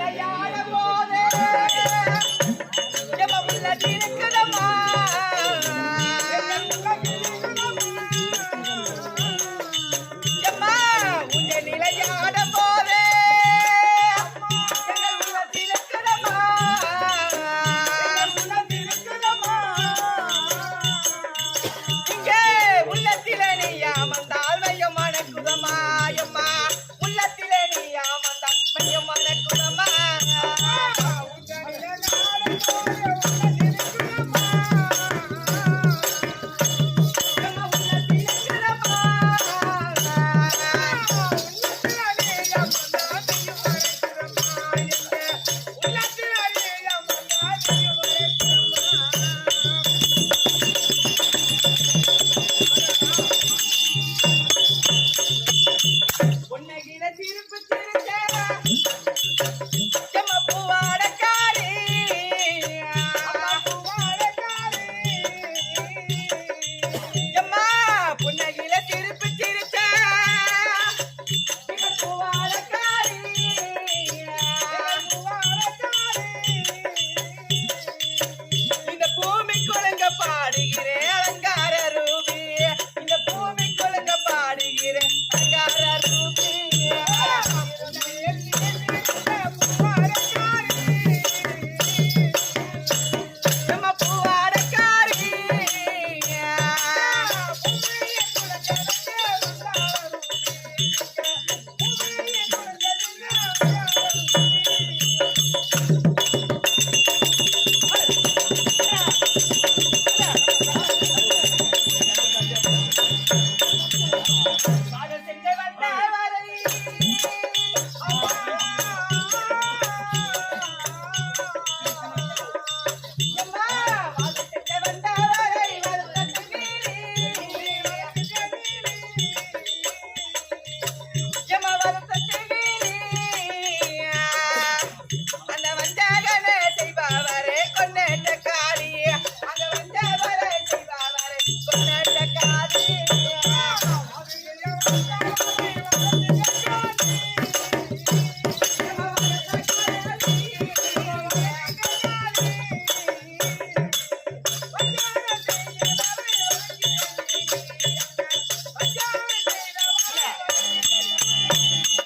yeah, yeah. பொன்னகில திருப்பு திருச்சேரா பூவாடக்காரி. புன்னகில திருப்பு திருச்சா இந்த பூமி குழங்க பாடுகிறேன் அலங்கார ரூபி. இந்த பூமி குழங்க பாடுகிறேன் Bye.